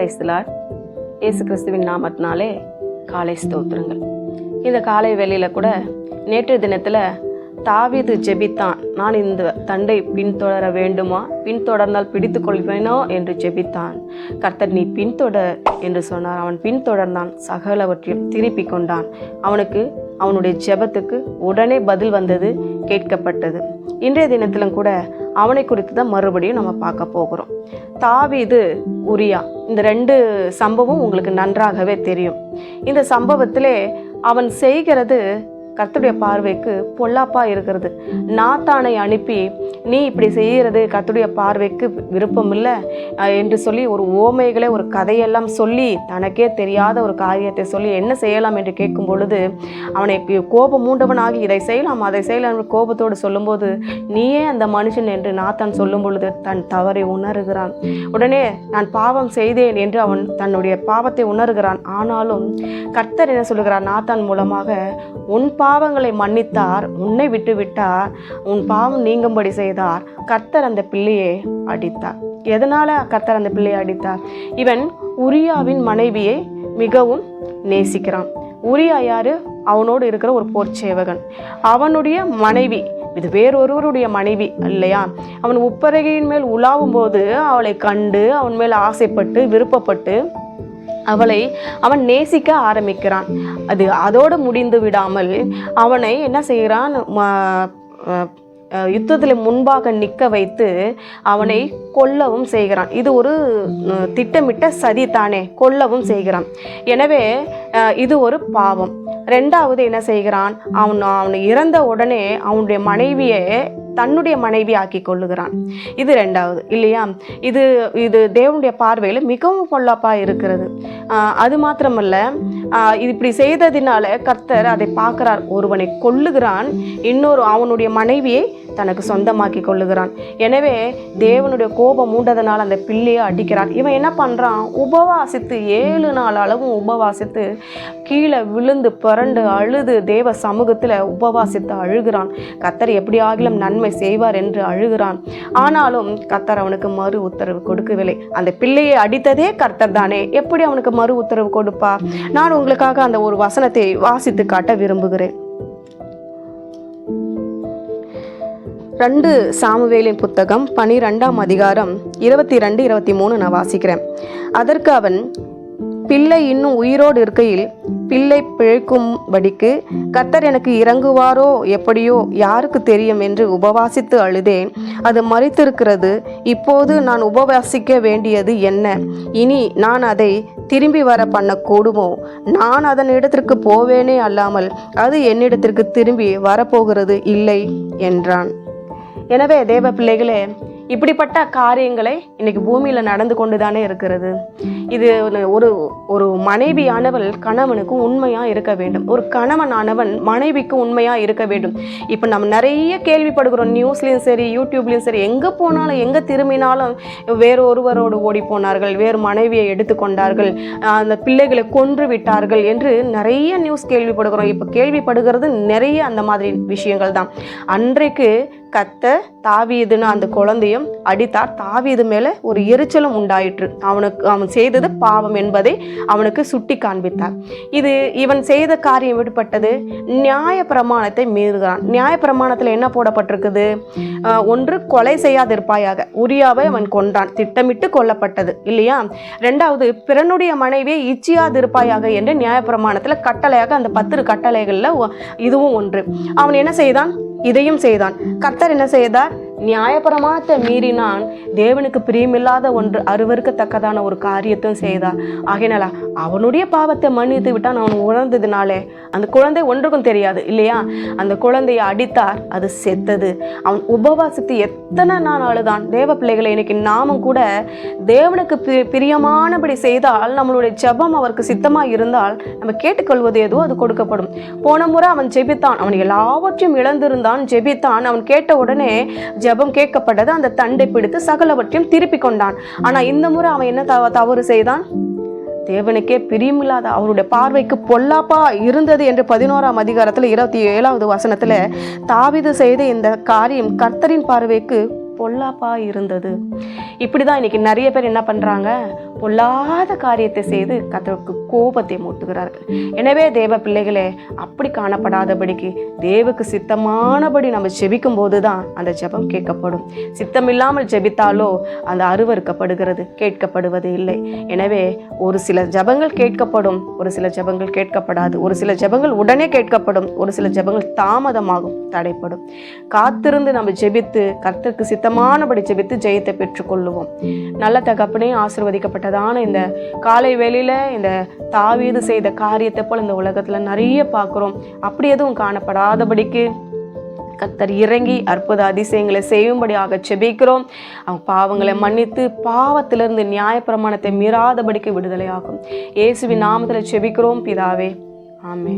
கிரைஸ்தலார் இயேசு கிறிஸ்துவின் நாமத்தினாலே காலை ஸ்தோத்திரங்கள். இந்த காலை வேளையில் கூட நேற்று தினத்தில் தாவீது ஜெபித்தான். நான் இந்த தண்டை பின்தொடர வேண்டுமா? பின்தொடர்ந்தால் பிடித்து கொள்வேனோ? என்று ஜெபித்தான். கர்த்தர் நீ பின்தொடர் என்று சொன்னார். அவன் பின்தொடர்ந்தான். சகலவற்றையும் திருப்பி கொண்டான். அவனுக்கு அவனுடைய ஜெபத்துக்கு உடனே பதில் வந்தது கேட்கப்பட்டது. இன்றைய தினத்திலும் கூட அவனை குறித்து தான் மறுபடியும் நம்ம பார்க்க போகிறோம். தாவீது உரியா இந்த ரெண்டு சம்பவம் உங்களுக்கு நன்றாகவே தெரியும். இந்த சம்பவத்திலே அவன் செய்கிறது கர்த்துடைய பார்வைக்கு பொல்லாப்பா இருக்கிறது. நாத்தானை அனுப்பி நீ இப்படி செய்கிறது கர்த்துடைய பார்வைக்கு விருப்பம் இல்லை என்று சொல்லி ஒரு ஓமைகளை ஒரு கதையெல்லாம் சொல்லி தனக்கே தெரியாத ஒரு காரியத்தை சொல்லி என்ன செய்யலாம் என்று கேட்கும் பொழுது அவனை கோபம் மூண்டவனாகி இதை செய்யலாம் அதை செய்யலாம் என்று கோபத்தோடு சொல்லும்போது நீயே அந்த மனுஷன் என்று நாத்தான் சொல்லும் பொழுது தன் தவறை உணர்கிறான். உடனே நான் பாவம் செய்தேன் என்று அவன் தன்னுடைய பாவத்தை உணர்கிறான். ஆனாலும் கர்த்தர் என்ன சொல்லுகிறார்? நாத்தான் மூலமாக உன் பாவங்களை மன்னித்தார் உன்னை விட்டு விட்டார் உன் பாவம் நீங்கும்படி செய்தார். கர்த்தர் அந்த பிள்ளையை அடித்தார். எதனால் கர்த்தர் அந்த பிள்ளையை அடித்தார்? இவன் உரியாவின் மனைவியை மிகவும் நேசிக்கிறான். உரியா யாரு? அவனோடு இருக்கிற ஒரு போர்ச்சேவகன் அவனுடைய மனைவி இது வேறொருவருடைய மனைவி இல்லையா அவன் உப்பரகையின் மேல் உலாவும் போது அவளை கண்டு அவன் மேல் ஆசைப்பட்டு விருப்பப்பட்டு அவளை அவன் நேசிக்க ஆரம்பிக்கிறான். அது அதோடு முடிந்து விடாமல் அவனை என்ன செய்கிறான்? யுத்தத்தில் முன்பாக நிற்க வைத்து அவனை கொல்லவும் செய்கிறான். இது ஒரு திட்டமிட்ட சதி தானே. கொல்லவும் செய்கிறான். எனவே இது ஒரு பாவம். ரெண்டாவது என்ன செய்கிறான்? அவன் அவன் இறந்த உடனே அவனுடைய மனைவியை தன்னுடைய மனைவி ஆக்கி கொள்ளுகிறான். இது ரெண்டாவது இல்லையா? இது இது தேவனுடைய பார்வையில் மிகவும் பொல்லாப்பாக இருக்கிறது. அது மாத்திரமல்ல இது இப்படி செய்ததினால கர்த்தர் அதை பார்க்குறார். ஒருவனை கொள்ளுகிறான் இன்னொரு அவனுடைய மனைவியை தனக்கு சொந்தமாக்கி கொள்ளுகிறான். எனவே தேவனுடைய கோபம் மூண்டதனால் அந்த பிள்ளையை அடிக்கிறான். இவன் என்ன பண்ணுறான் உபவாசித்து ஏழு நாள் அளவும் உபவாசித்து கீழே விழுந்து புரண்டு அழுது தேவ சமூகத்தில் உபவாசித்து அழுகிறான். கத்தர் எப்படி ஆகிலும் நன்மை செய்வார் என்று அழுகிறான். ஆனாலும் கத்தர் அவனுக்கு மறு உத்தரவு கொடுக்கவில்லை. அந்த பிள்ளையை அடித்ததே கர்த்தர் தானே. எப்படி அவனுக்கு மறு உத்தரவு கொடுப்பா நான் உங்களுக்காக அந்த ஒரு வசனத்தை வாசித்து காட்ட விரும்புகிறேன். ரெண்டு சாமுவேலின் புத்தகம் பனிரெண்டாம் அதிகாரம் இருபத்தி ரெண்டு இருபத்தி மூணு நான் வாசிக்கிறேன். அதற்கு அவன் பிள்ளை இன்னும் உயிரோடு இருக்கையில் பிள்ளை பிழைக்கும்படிக்கு கத்தர் எனக்கு இறங்குவாரோ எப்படியோ யாருக்கு தெரியும் என்று உபவாசித்து அழுதேன். அது மறித்திருக்கிறது இப்போது நான் உபவாசிக்க வேண்டியது என்ன? இனி நான் அதை திரும்பி வர பண்ணக்கூடுமோ நான் அதன் இடத்திற்கு போவேனே அல்லாமல் அது என்னிடத்திற்கு திரும்பி வரப்போகிறது இல்லை என்றான். எனவே தேவ பிள்ளைகளே இப்படிப்பட்ட காரியங்களை இன்னைக்கு பூமியில் நடந்து கொண்டு தானே இருக்கிறது. இது ஒரு ஒரு மனைவியானவள் கணவனுக்கு உண்மையாக இருக்க வேண்டும். ஒரு கணவனானவன் மனைவிக்கு உண்மையாக இருக்க வேண்டும். இப்போ நம்ம நிறைய கேள்விப்படுகிறோம் நியூஸ்லேயும் சரி யூடியூப்லேயும் சரி எங்கே போனாலும் எங்கே திரும்பினாலும் வேறு ஒருவரோடு ஓடி போனார்கள் வேறு மனைவியை எடுத்துக்கொண்டார்கள் அந்த பிள்ளைகளை கொன்று விட்டார்கள் என்று நிறைய நியூஸ் கேள்விப்படுகிறோம். இப்போ கேள்விப்படுகிறது நிறைய அந்த மாதிரி விஷயங்கள் தான் அன்றைக்கு கத்த தாவீதுன்னு அந்த குழந்தையும் அடித்தார் தாவீது மேலே ஒரு எரிச்சலும் உண்டாயிற்று. அவனுக்கு அவன் செய்தது பாவம் என்பதை அவனுக்கு சுட்டி காண்பித்தார். இது இவன் செய்த காரியம் விடுபட்டது நியாய பிரமாணத்தை மீறுகிறான். நியாய பிரமாணத்தில் என்ன போடப்பட்டிருக்குது? ஒன்று கொலை செய்யாதிருப்பாயாக. உரியாவை அவன் கொன்றான். திட்டமிட்டு கொல்லப்பட்டது. இல்லையா? ரெண்டாவது பிறனுடைய மனைவியை இச்சியாதிருப்பாயாக என்று நியாய பிரமாணத்தில் கட்டளையாக அந்த பத்து கட்டளைகளில் இதுவும் ஒன்று. அவன் என்ன செய்தான்? இதையும் செய்தான். கர்த்தர் என்ன செய்தார்? நியாயப்பிரமாணத்தை மீறினான். தேவனுக்கு பிரியமில்லாத ஒன்று அருவருக்கத்தக்கதான ஒரு காரியத்தையும் செய்தார். ஆகையினால அவனுடைய பாவத்தை மன்னித்து விட்டான். அவன் உணர்ந்ததுனாலே அந்த குழந்தை ஒன்றுக்கும் தெரியாது இல்லையா? அந்த குழந்தையை அடித்தார் அது செத்தது. அவன் உபவாசித்து எத்தனை நாள் அழுதான். தேவ பிள்ளைகளை இன்னைக்கு நாமும் கூட தேவனுக்கு பிரியமானபடி செய்தால் நம்மளுடைய ஜெபம் அவருக்கு சித்தமாக இருந்தால் நம்ம கேட்டுக்கொள்வது எதுவோ அது கொடுக்கப்படும். போன முறை அவன் ஜெபித்தான். அவன் எல்லாவற்றையும் இழந்திருந்தான் ஜெபித்தான். அவன் கேட்ட உடனே ஜெபம் கேட்கப்பட்டது. அந்த தண்டை பிடித்து சகலவற்றையும் திருப்பி கொண்டான். ஆனா இந்த முறை அவன் என்ன தவ தவறு செய்தான்? தேவனுக்கே பிரியமில்லாத அவருடைய பார்வைக்கு பொல்லாப்பா இருந்தது என்று பதினோராம் அதிகாரத்தில் இருபத்தி ஏழாவது வசனத்துல தாவிது செய்த இந்த காரியம் கர்த்தரின் பார்வைக்கு பொல்லாப்பா இருந்தது. இப்படி தான் இன்னைக்கு நிறைய பேர் என்ன பண்ணுறாங்க பொல்லாத காரியத்தை செய்து கத்தருக்கு கோபத்தை மூட்டுகிறார்கள். எனவே தேவ பிள்ளைகளே அப்படி காணப்படாதபடிக்கு தேவுக்கு சித்தமானபடி நம்ம ஜெபிக்கும் போது தான் அந்த ஜெபம் கேட்கப்படும். சித்தமில்லாமல் ஜெபித்தாலோ அந்த அருவறுக்கப்படுகிறது கேட்கப்படுவது இல்லை. எனவே ஒரு சில ஜெபங்கள் கேட்கப்படும் ஒரு சில ஜெபங்கள் கேட்கப்படாது. ஒரு சில ஜெபங்கள் உடனே கேட்கப்படும் ஒரு சில ஜெபங்கள் தாமதமாகும் தடைப்படும். காத்திருந்து நம்ம ஜெபித்து கர்த்தருக்கு சித்தமானபடி ஜெபித்து ஜெயத்தை பெற்றுக்கொள்ளுவோம். நல்ல தகப்பனே ஆசிர்வதிக்கப்பட்டதான இந்த காலை வேளையில் இந்த தாவீது செய்த காரியத்தை போல் இந்த உலகத்தில் நிறைய பார்க்குறோம். அப்படி எதுவும் காணப்படாதபடிக்கு கத்தர் இறங்கி அற்புத அதிசயங்களை செய்யும்படியாக செபிக்கிறோம். அவங்க பாவங்களை மன்னித்து பாவத்திலிருந்து நியாயப்பிரமாணத்தை மீறாதபடிக்கு விடுதலையாகும். இயேசுவின் நாமத்தில் செபிக்கிறோம் பிதாவே. ஆமே